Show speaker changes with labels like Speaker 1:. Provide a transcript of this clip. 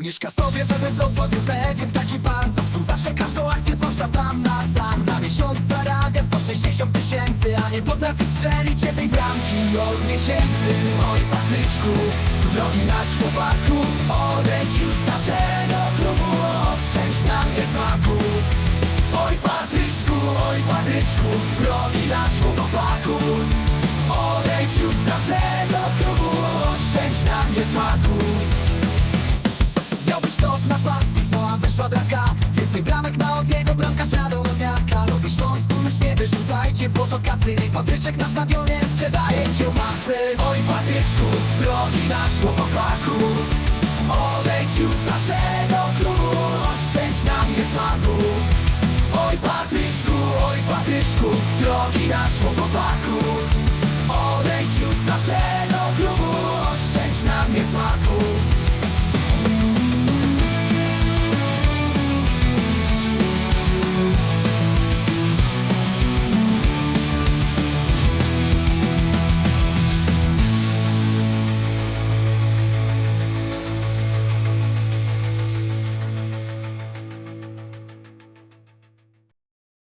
Speaker 1: Mieszka sobie we Wrocławiu pewien taki pan Co psuł zawsze każdą akcję, zwłaszcza sam na sam. Na miesiąc zarabia 160 tysięcy A nie potrafi strzelić jednej bramki od miesięcy. Oj Patryczku, drogi nasz chłopaku już z naszego klubu Oszczędź na mnie smaku Oj Patryczku, oj Patryczku Drogi nasz chłopaku Odejdź już z naszego klubu Oszczędź na mnie Więcej bramek ma od niego bramkarz Radomoniaka Robi Śląsku, lecz nie wyrzucajcie w błoto kasy Patryczek na stadionie sprzedaje kiełbasy. Oj Patryczku, drogi nasz chłopaku. Odejdź już z naszego klubu Oszczędź na mnie smaku Oj Patryczku, oj Patryczku Drogi nasz chłopaku